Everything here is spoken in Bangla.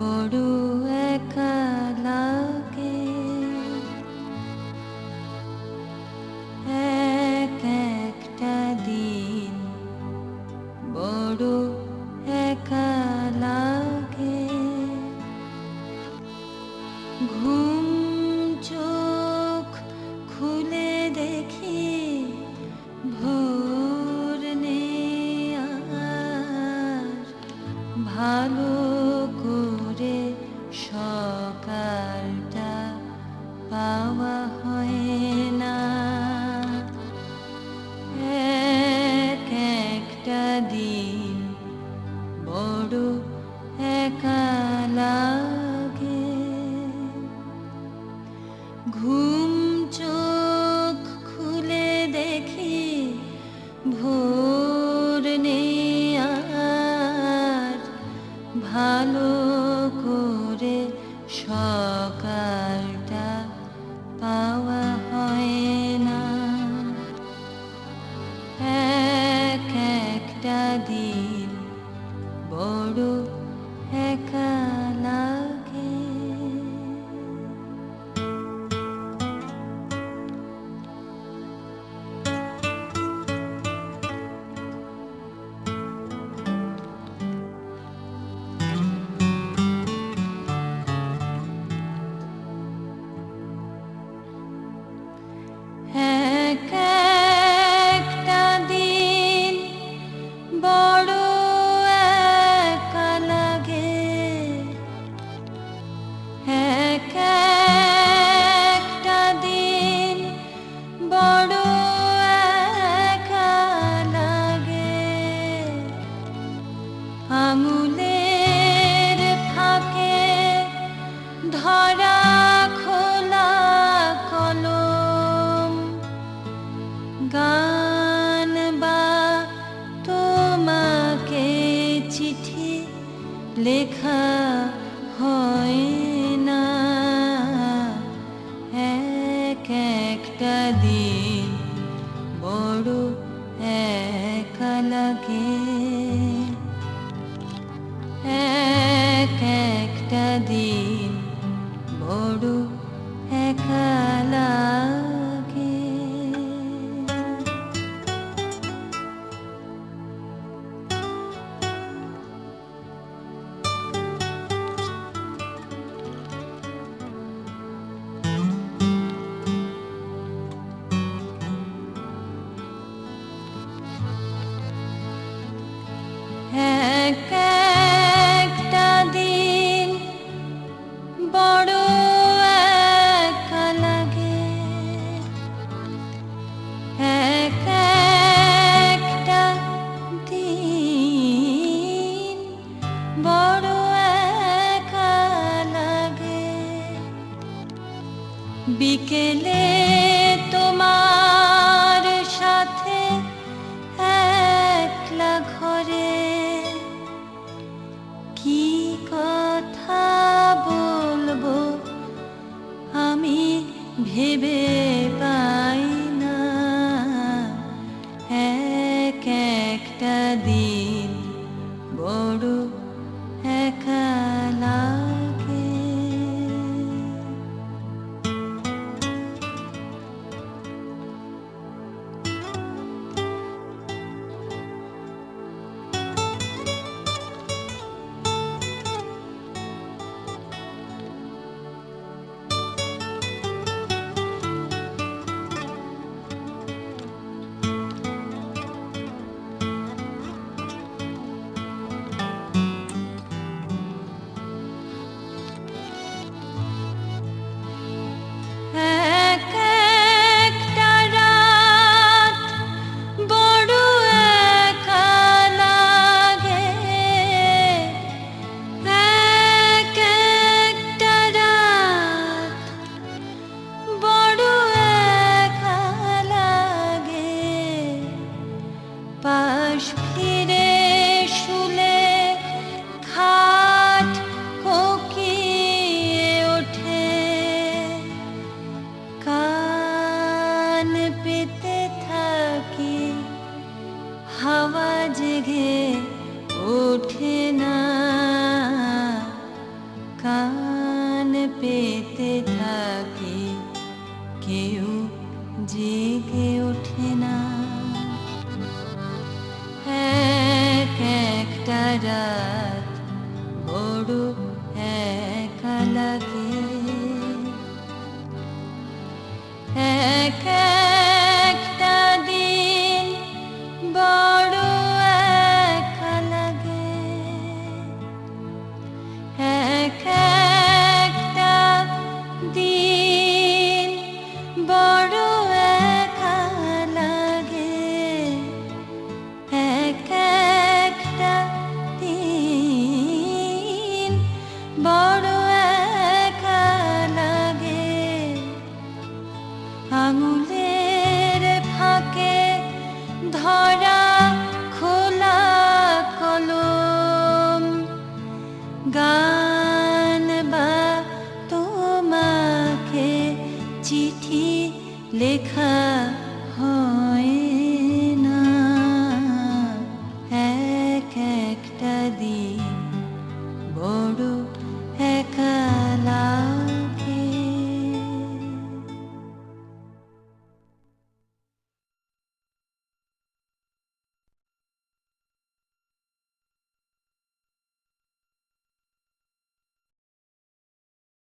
বড় এক একটা দিন বড় ঘুম চোখ খুলে দেখি ভোর ভালো আঙুলের ফাঁকে ধরা খোলা কলম। গান বা তোমাকে চিঠি লেখা হয় না। এক একটা দিন বড় একা লাগে। বিকেলে তোমার সাথে একলা ঘরে। কি কথা বলব আমি ভেবে পা কান পেতে থাকে কেউ জেগে ওঠে না। এক একটা রাত লেখা হয়